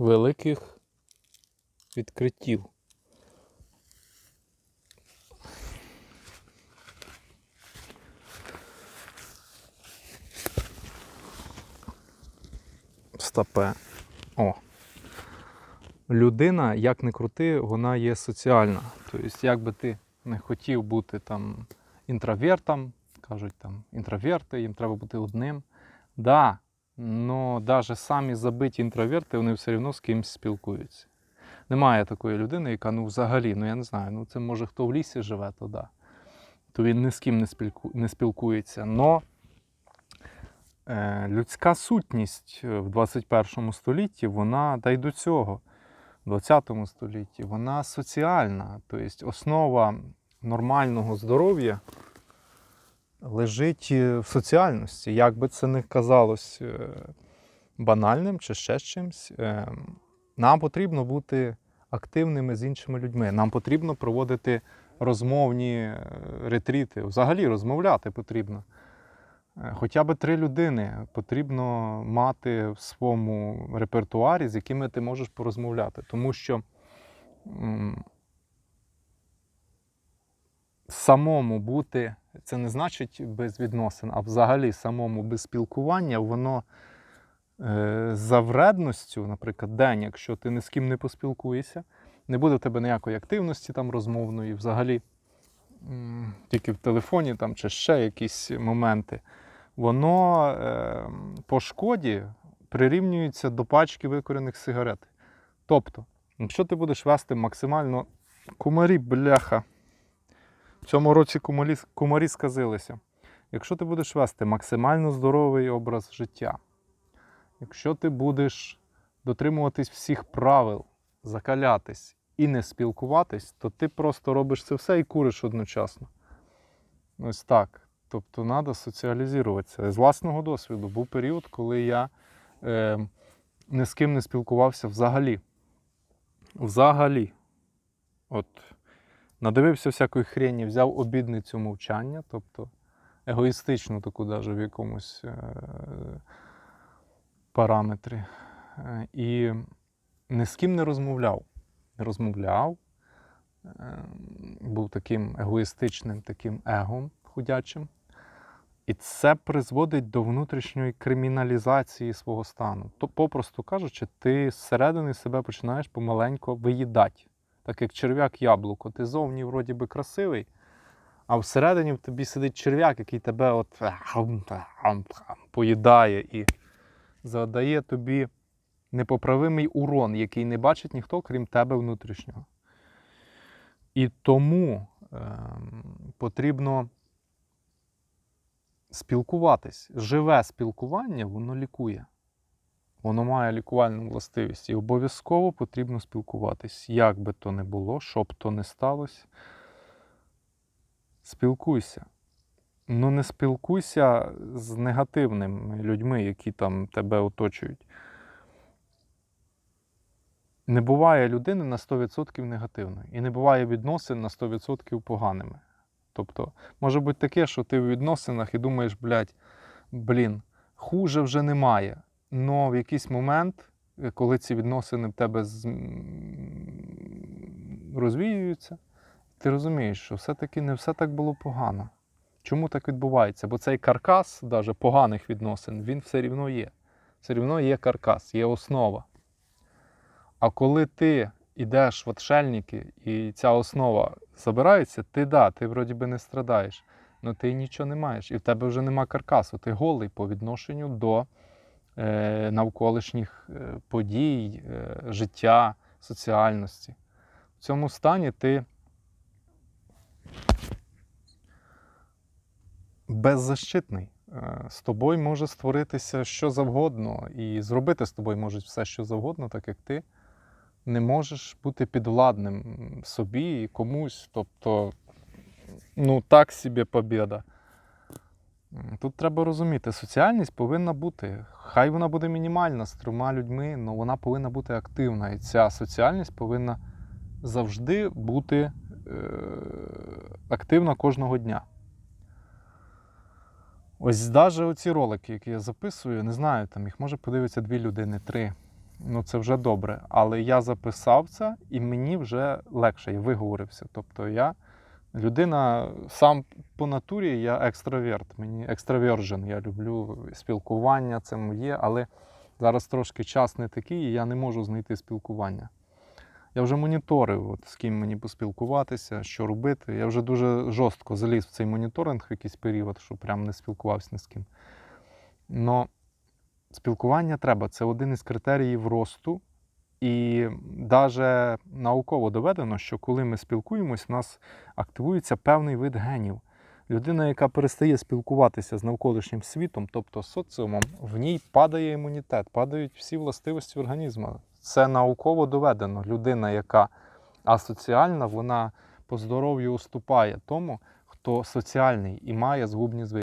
великих відкриттів. Стопе. О. Людина, як не крути, вона є соціальна. Тобто, як би ти не хотів бути там інтровертом, кажуть там інтроверти, їм треба бути одним. Да, але навіть самі забиті інтроверти, вони все одно з кимось спілкуються. Немає такої людини, яка ну взагалі, ну я не знаю, ну це може хто в лісі живе, то да. То він ні з ким не, спілку, не спілкується. Но е, людська сутність в 21 столітті, вона та й до цього, в 20 столітті, вона соціальна. Тобто основа нормального здоров'я лежить е, в соціальності. Як би це не казалось е, банальним чи ще з чимось, е, нам потрібно бути активними з іншими людьми. Нам потрібно проводити розмовні ретріти. Взагалі розмовляти потрібно. Хоча б три людини потрібно мати в своєму репертуарі, з якими ти можеш порозмовляти. Тому що самому бути, це не значить без відносин, а взагалі самому без спілкування, воно е, за вредністю, наприклад, день, якщо ти ні з ким не поспілкуєшся, не буде в тебе ніякої активності там розмовної, взагалі тільки в телефоні там, чи ще якісь моменти, воно е, по шкоді прирівнюється до пачки викорених сигарет. Тобто, якщо ти будеш вести максимально кумарі, бляха, цьому році кумарі, кумарі сказилися. Якщо ти будеш вести максимально здоровий образ життя, якщо ти будеш дотримуватись всіх правил, закалятись і не спілкуватись, то ти просто робиш це все і куриш одночасно. Ось так. Тобто треба соціалізуватися. З власного досвіду був період, коли я е, ні з ким не спілкувався взагалі. Взагалі. От, надивився всякої хрені, взяв обідницю мовчання, тобто егоїстичну таку даже в якомусь е, параметрі. Е, і ні з ким не розмовляв. Не розмовляв, е, був таким егоїстичним, таким егом ходячим. І це призводить до внутрішньої криміналізації свого стану. То, попросту кажучи, ти зсередини себе починаєш помаленько виїдати. Так як черв'як яблуко. Ти зовні вроді би красивий, а всередині в тобі сидить черв'як, який тебе от поїдає і задає тобі непоправимий урон, який не бачить ніхто, крім тебе внутрішнього. І тому ем, потрібно спілкуватись. Живе спілкування, воно лікує. Воно має лікувальну властивість. І обов'язково потрібно спілкуватись. Як би то не було, що б то не сталося. Спілкуйся. Ну не спілкуйся з негативними людьми, які там тебе оточують. Не буває людини на 100% негативної. І не буває відносин на 100% поганими. Тобто, може бути таке, що ти в відносинах і думаєш, блядь, блін, хуже вже немає. Но в якийсь момент, е, коли ці відносини в тебе розвіюються, ти розумієш, що все-таки не все так було погано. Чому так відбувається? Бо цей каркас, навіть поганих відносин, він все рівно є. Все рівно є каркас, є основа. А коли ти йдеш в отшельники і ця основа забирається, ти да, ти вроді би не страдаєш, але ти нічого не маєш. І в тебе вже нема каркасу. Ти голий по відношенню до навколишніх е, подій, е, життя, соціальності. В цьому стані ти беззащитний. Е, З тобою може створитися що завгодно, і зробити з тобою можуть все, що завгодно, так як ти не можеш бути підвладним собі і комусь. Тобто, ну так собі побіда. Тут треба розуміти, соціальність повинна бути. Хай вона буде мінімальна з трьома людьми, але вона повинна бути активна. І ця соціальність повинна завжди бути е- активна кожного дня. Ось навіть оці ролики, які я записую, не знаю, там їх може подивитися дві людини, три. ну це вже добре. Але я записав це, і мені вже легше, я виговорився. Тобто я людина сам по натурі, я екстраверт, мені екстравержен, я люблю спілкування, це моє, але зараз трошки час не такий, і я не можу знайти спілкування. Я вже моніторив, от, з ким мені поспілкуватися, що робити. Я вже дуже жорстко заліз в цей моніторинг в якийсь період, що прям не спілкувався ні з ким. Но спілкування треба, це один із критеріїв росту. І навіть науково доведено, що коли ми спілкуємось, в нас активується певний вид генів. Людина, яка перестає спілкуватися з навколишнім світом, тобто соціумом, в ній падає імунітет, падають всі властивості організму. Це науково доведено. Людина, яка асоціальна, вона по здоров'ю уступає тому, хто соціальний і має згубні звички.